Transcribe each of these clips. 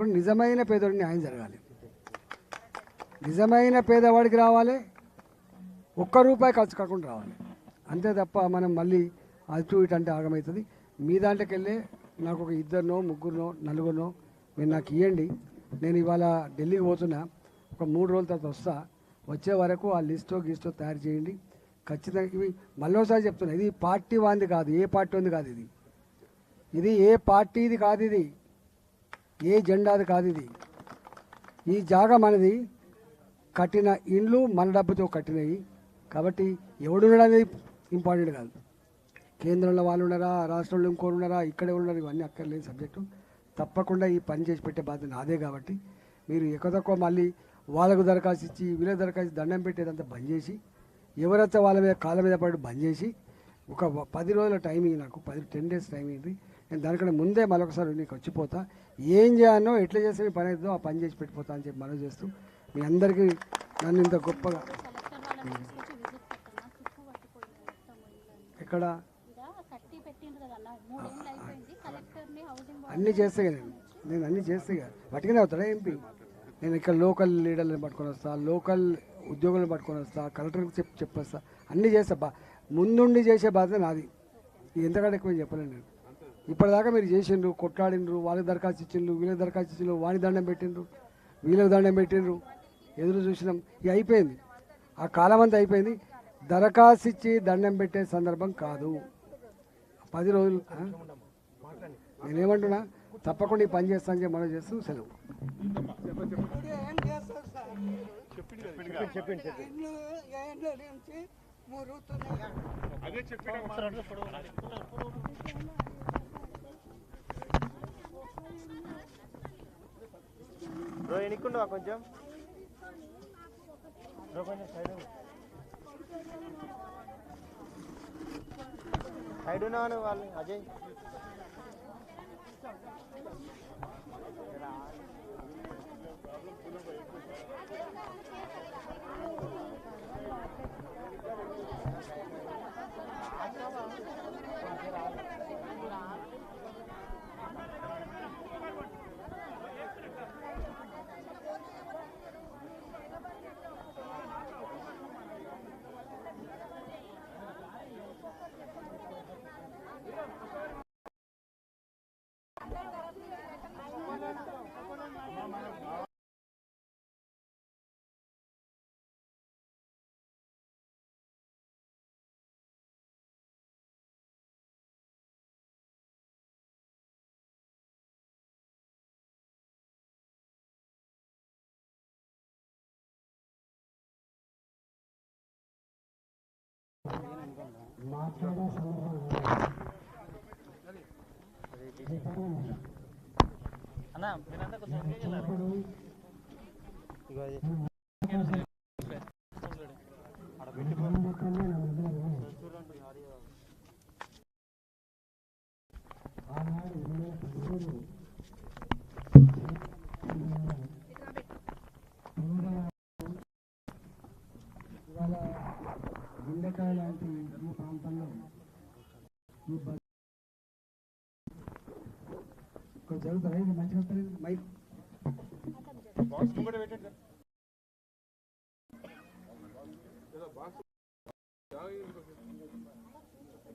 నిజమైన పేదోడికి న్యాయం జరగాలి. నిజమైన పేదవాడికి రావాలి. ఒక్క రూపాయి ఖర్చు కాకుండా రావాలి. అంతే తప్ప మనం మళ్ళీ అటు ఇటు అంటే ఆగమవుతుంది మీ దాంట్లోకి వెళ్ళి నాకు ఒక ఇద్దరినో ముగ్గురునో నలుగురినో మీరు నాకు ఇవ్వండి నేను ఇవాళ ఢిల్లీకి పోతున్నా. ఒక మూడు రోజుల తర్వాత వస్తా. వచ్చే వరకు ఆ లిస్టో గిస్టో తయారు చేయండి. ఖచ్చితంగా ఇవి మళ్ళీసారి చెప్తున్నా. ఇది పార్టీ వాంది కాదు. ఏ పార్టీ ఉంది కాదు ఇది. ఇది ఏ పార్టీది కాదు ఇది. ఏ జెండాది కాదు ఇది. ఈ జాగా మనది కట్టిన ఇండ్లు మన డబ్బుతో కట్టినవి. కాబట్టి ఎవడున్నాడు అనేది ఇంపార్టెంట్ కాదు. కేంద్రంలో వాళ్ళు ఉన్నారా రాష్ట్రంలో ఇంకోరు ఉన్నారా ఇక్కడే ఉన్నారు ఇవన్నీ అక్కర్లేని సబ్జెక్టు. తప్పకుండా ఈ పని చేసి పెట్టే బాధ్యత నాదే కాబట్టి మీరు ఎక్కువ మళ్ళీ వాళ్ళకు దరఖాస్తు ఇచ్చి వీళ్ళకి దరఖాస్తు దండం పెట్టేదంతా బంద్ చేసి ఎవరైతే వాళ్ళ మీద కాళ్ళ మీద పడి బంద్ చేసి ఒక పది రోజుల టైం నాకు పది టెన్ డేస్ టైం ఇది. నేను దానికంటే ముందే మరొకసారి నీకు వచ్చిపోతా. ఏం చేయాలో ఎట్లా చేస్తే మీ పని అవుతుందో ఆ పని చేసి పెట్టిపోతా అని చెప్పి మనవి చేస్తూ మీ అందరికీ నన్ను ఇంత గొప్పగా ఎక్కడ? ఇక్కడ అన్నీ చేస్తే కదా నేను. నేను అన్నీ చేస్తే కదా పట్టుకునే అవుతాడా ఎంపీ? నేను ఇక్కడ లోకల్ లీడర్లను పట్టుకొని వస్తా లోకల్ ఉద్యోగులను పట్టుకొని వస్తా కలెక్టర్కి చెప్పి చెప్పొస్తా. అన్నీ చేస్తా. బా ముందుండి చేసే బాధ్యత నాది. ఇది ఎంతకంటే ఎక్కువ చెప్పలేను నేను. ఇప్పటిదాకా మీరు చేసిండ్రు కొట్లాడిండ్రు వాళ్ళకి దరఖాస్తు ఇచ్చిండ్రు వీళ్ళకి దరఖాస్తు ఇచ్చిండ్రు వాడి దండం పెట్టిండ్రు వీళ్ళకి దండం పెట్టిండ్రు. ఎదురు చూసినాం ఇక అయిపోయింది. ఆ కాలం అంతా అయిపోయింది. దరఖాస్తు ఇచ్చి దండం పెట్టే సందర్భం కాదు. పది రోజులు నేనేమంటున్నా తప్పకుండా ఈ పని చేస్తా అని చెప్పి మనం చేస్తూ సెలవు. చెప్పండి ఏండ్ల నుంచి బ్రో ఎన్నికుండవా కొంచెం? బ్రో కొంచెం సైడ్ సైడ్ ఉన్నాను వాళ్ళు అజయ్? ఇగో అది. రకాల గుండెకాయ లాంటి ఈ ప్రాంతంలో ఈ బ- జరుగుతుంది ఇది మంచిగా వస్తుంది మైక్.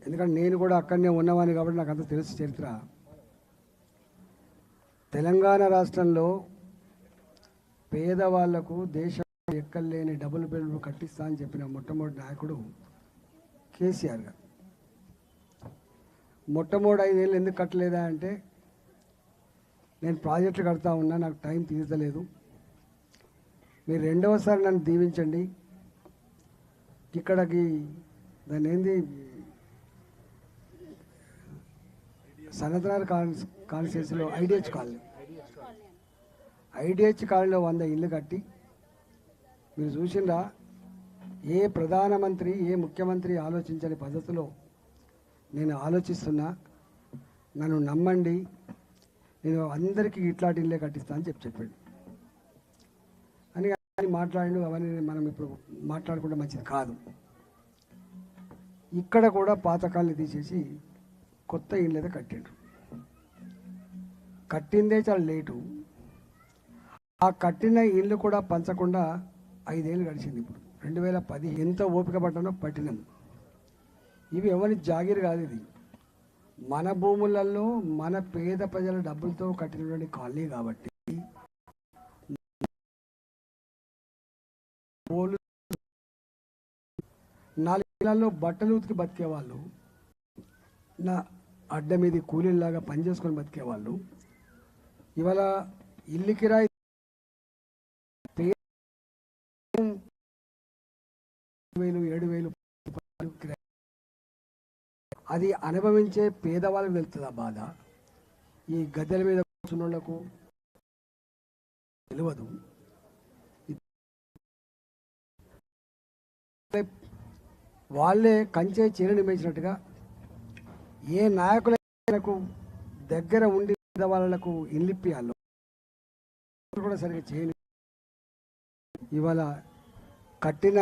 ఎందుకంటే నేను కూడా అక్కడనే ఉన్నవాని కాబట్టి నాకు అంత తెలుసు చరిత్ర. తెలంగాణ రాష్ట్రంలో పేదవాళ్ళకు దేశం ఎక్కలేని డబుల్ బెడ్రూమ్ కట్టిస్తా అని చెప్పిన మొట్టమొదటి నాయకుడు కేసీఆర్ గారు. మొట్టమొదటి ఐదేళ్ళు ఎందుకు కట్టలేదా అంటే నేను ప్రాజెక్టులు కడతా ఉన్నా నాకు టైం తీర్చలేదు మీరు రెండవసారి నన్ను దీవించండి. ఇక్కడికి దాని ఏంది? సనతనార్ కాన్స్ కాన్స్టిట్యూన్సీలో ఐడిహెచ్ కాలనీ. ఐడిహెచ్ కాలనీలో వంద ఇల్లు కట్టి మీరు చూసిండ్రా? ఏ ప్రధానమంత్రి ఏ ముఖ్యమంత్రి ఆలోచించని పద్ధతిలో నేను ఆలోచిస్తున్నా నన్ను నమ్మండి నేను అందరికీ ఇట్లాంటి ఇల్లే కట్టిస్తా అని చెప్పి చెప్పాడు. అని అని మాట్లాడి అవన్నీ మనం ఇప్పుడు మాట్లాడుకుంటే మంచిది కాదు. ఇక్కడ కూడా పాతకాల్ని తీసేసి కొత్త ఇల్లు అయితే కట్టిండ్రు. కట్టిందే చాలా లేటు. ఆ కట్టిన ఇల్లు కూడా పంచకుండా ఐదేళ్ళు గడిచింది ఇప్పుడు. రెండు వేల పది ఎంత ఓపిక పట్టానో పట్టినాం ఇవి ఎవరి జాగిరి కాదు ఇది. మన భూములలో మన పేద ప్రజల డబ్బులతో కట్టినటువంటి కాలనీ కాబట్టి పోలు- నాలుగు బట్టలు ఉతికి బతికేవాళ్ళు నా అడ్డ మీద కూలీలాగా పనిచేసుకొని బతికేవాళ్ళు. ఇవాళ ఇల్లు కిరాయి పే- వేలు ఏడు వేలు రూపాయలు కిరాయి అది అనుభవించే పేదవాళ్ళకి వెళ్తుంది ఆ బాధ? ఈ గద్దెల మీద కూర్చున్నకు తెలియదు. వాళ్ళే కంచే చీరని నిమించినట్టుగా ఏ నాయకులకు దగ్గర ఉండి వాళ్ళకు ఇల్లిప్పియాలో కూడా సరిగ్గా చేయని ఇవాళ కట్టిన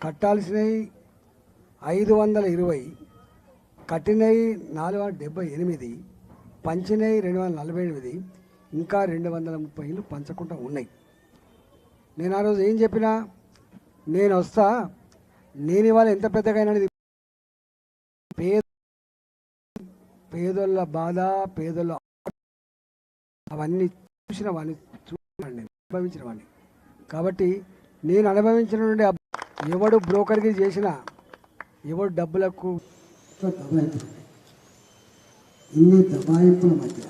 కట్టాల్సినవి ఐదు వందల ఇరవై. కఠినై నాలుగు వందల డెబ్బై ఎనిమిది పంచినై రెండు వందల నలభై ఎనిమిది ఇంకా రెండు వందల ముప్పై ఇళ్ళు పంచకుండా ఉన్నాయి. నేను ఆ రోజు ఏం చెప్పినా? నేను వస్తా. నేను ఇవాళ ఎంత పెద్దగా అయినది పేద పేదోళ్ళ బాధ పేదోళ్ళ అవన్నీ చూసిన వాడిని చూడండి అనుభవించిన వాడిని. కాబట్టి నేను అనుభవించిన నుండి ఎవడు బ్రోకర్కి చేసిన ఎవడు డబ్బులకు దబాయింపులు ఇన్ని దబాయింపుల మధ్య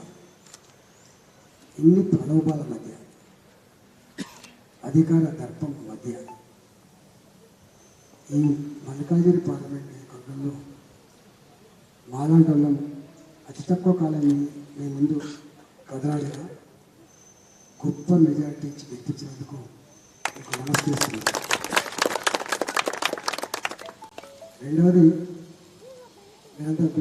ఇన్ని ప్రలోభాల మధ్య అధికార దర్పం మధ్య ఈ మల్లికార్జున పార్లమెంట్ నియోజకవర్గంలో మాలాంటి వాళ్ళం అతి తక్కువ కాలాన్ని మీ ముందు కదలాడిన గొప్ప మెజారిటీ ఇచ్చి గెలిపించినందుకు మీకు నమస్కరిస్తున్నాను రెండవది Yeah.